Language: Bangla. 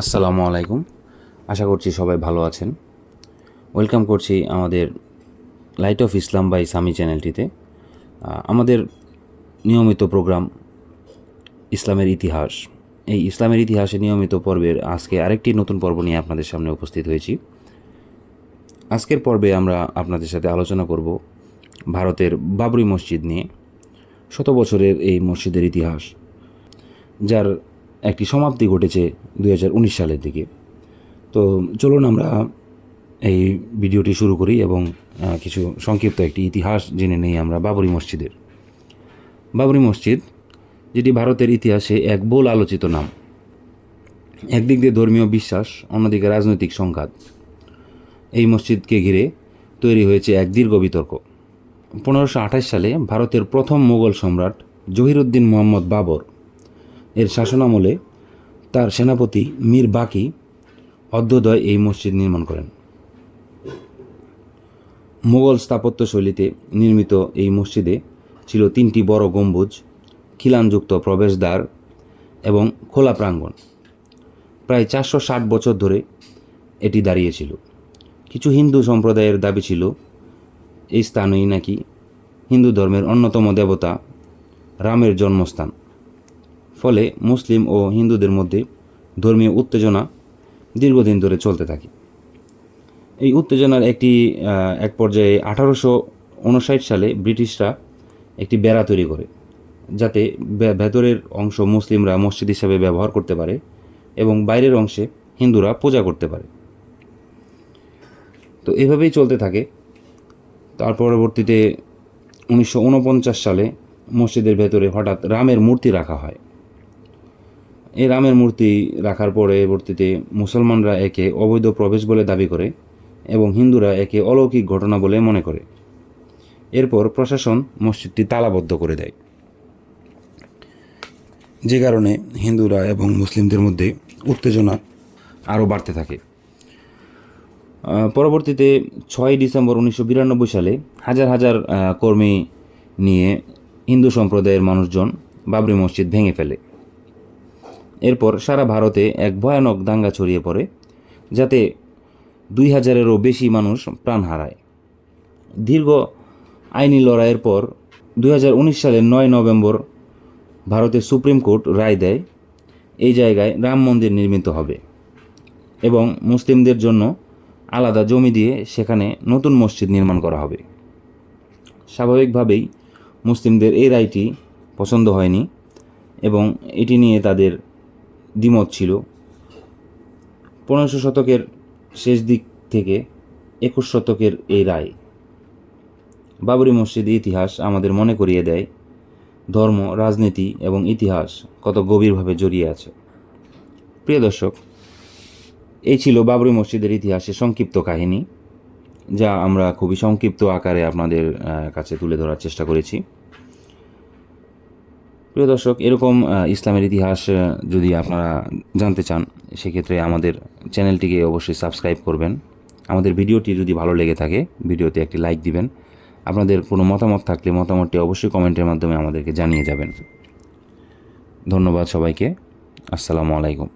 আসসালামু আলাইকুম। আশা করছি সবাই ভালো আছেন। ওয়েলকাম করছি আমাদের light of Islam by Sami চ্যানেলটিতে আমাদের নিয়মিত প্রোগ্রাম ইসলামের ইতিহাস। এই ইসলামের ইতিহাসে নিয়মিত পর্বের আজকে আরেকটি নতুন পর্ব নিয়ে আপনাদের সামনে উপস্থিত হয়েছি। আজকের পর্বে আমরা আপনাদের সাথে আলোচনা করব ভারতের বাবরি মসজিদ নিয়ে। শত বছরের এই মসজিদের ইতিহাস, যার একটি সমাপ্তি ঘটেছে দু হাজার উনিশ সালের দিকে। তো চলুন আমরা এই ভিডিওটি শুরু করি এবং কিছু সংক্ষিপ্ত একটি ইতিহাস জেনে নেই আমরা, বাবরি মসজিদের। বাবরি মসজিদ, যেটি ভারতের ইতিহাসে এক বহুল আলোচিত নাম। একদিক দিয়ে ধর্মীয় বিশ্বাস, অন্যদিকে রাজনৈতিক সংঘাত। এই মসজিদকে ঘিরে তৈরি হয়েছে এক দীর্ঘ বিতর্ক। পনেরোশো সালে ভারতের প্রথম মোগল সম্রাট জহিরুদ্দিন মোহাম্মদ বাবর এর শাসনামলে তার সেনাপতি মীর বাকি অদ্যোদয় এই মসজিদ নির্মাণ করেন। মুঘল স্থাপত্যশৈলীতে নির্মিত এই মসজিদে ছিল তিনটি বড় গম্বুজ, খিলানযুক্ত প্রবেশদ্বার এবং খোলা প্রাঙ্গণ। প্রায় চারশো ষাট বছর ধরে এটি দাঁড়িয়েছিল কিছু হিন্দু সম্প্রদায়ের দাবি ছিল, এই স্থানই নাকি হিন্দু ধর্মের অন্যতম দেবতা রামের জন্মস্থান। ফলে মুসলিম ও হিন্দুদের মধ্যে ধর্মীয় উত্তেজনা দীর্ঘদিন ধরে চলতে থাকে। এই উত্তেজনার একটি এক পর্যায়ে আঠারোশো উনষাট সালে ব্রিটিশরা একটি বেড়া তৈরি করে, যাতে ভেতরের অংশ মুসলিমরা মসজিদ হিসাবে ব্যবহার করতে পারে এবং বাইরের অংশে হিন্দুরা পূজা করতে পারে। তো এভাবেই চলতে থাকে। তার পরবর্তীতে উনিশশো উনপঞ্চাশ সালে মসজিদের ভেতরে হঠাৎ রামের মূর্তি রাখা হয়। এই রামের মূর্তি রাখার পরবর্তীতে মুসলমানরা একে অবৈধ প্রবেশ বলে দাবি করে এবং হিন্দুরা একে অলৌকিক ঘটনা বলে মনে করে। এরপর প্রশাসন মসজিদটি তালাবদ্ধ করে দেয়। যে কারণে হিন্দুরা এবং মুসলিমদের মধ্যে উত্তেজনা আরও বাড়তে থাকে। পরবর্তীতে ছয় ডিসেম্বর উনিশশো বিরানব্বই সালে হাজার হাজার কর্মী নিয়ে হিন্দু সম্প্রদায়ের মানুষজন বাবরি মসজিদ ভেঙে ফেলে। এরপর সারা ভারতে এক ভয়ানক দাঙ্গা ছড়িয়ে পড়ে, যাতে দুই হাজারেরও বেশি মানুষ প্রাণ হারায়। দীর্ঘ আইনি লড়াইয়ের পর দু হাজার উনিশ সালের নয় নভেম্বর ভারতের সুপ্রিম কোর্ট রায় দেয়, এই জায়গায় রাম মন্দির নির্মিত হবে এবং মুসলিমদের জন্য আলাদা জমি দিয়ে সেখানে নতুন মসজিদ নির্মাণ করা হবে। স্বাভাবিকভাবেই মুসলিমদের এই রায়টি পছন্দ হয়নি এবং এটি নিয়ে তাদের দ্বিমত ছিল। পনেরোশো শতকের শেষ দিক থেকে একুশ শতকের এই রায়। বাবরি মসজিদ ইতিহাস আমাদের মনে করিয়ে দেয়, ধর্ম, রাজনীতি এবং ইতিহাস কত গভীরভাবে জড়িয়ে আছে। প্রিয় দর্শক, এই ছিল বাবরি মসজিদের ইতিহাসে সংক্ষিপ্ত কাহিনী, যা আমরা খুবই সংক্ষিপ্ত আকারে আপনাদের কাছে তুলে ধরার চেষ্টা করেছি। প্রিয় দর্শক, এরকম ইসলামের ইতিহাস যদি আপনারা জানতে চান, সেক্ষেত্রে আমাদের চ্যানেলটিকে অবশ্যই সাবস্ক্রাইব করবেন। আমাদের ভিডিওটি যদি ভালো লেগে থাকে, ভিডিওতে একটি লাইক দিবেন। আপনাদের কোনো মতামত থাকলে মতামতটি অবশ্যই কমেন্টের মাধ্যমে আমাদেরকে জানিয়ে যাবেন। ধন্যবাদ সবাইকে। আসসালামু আলাইকুম।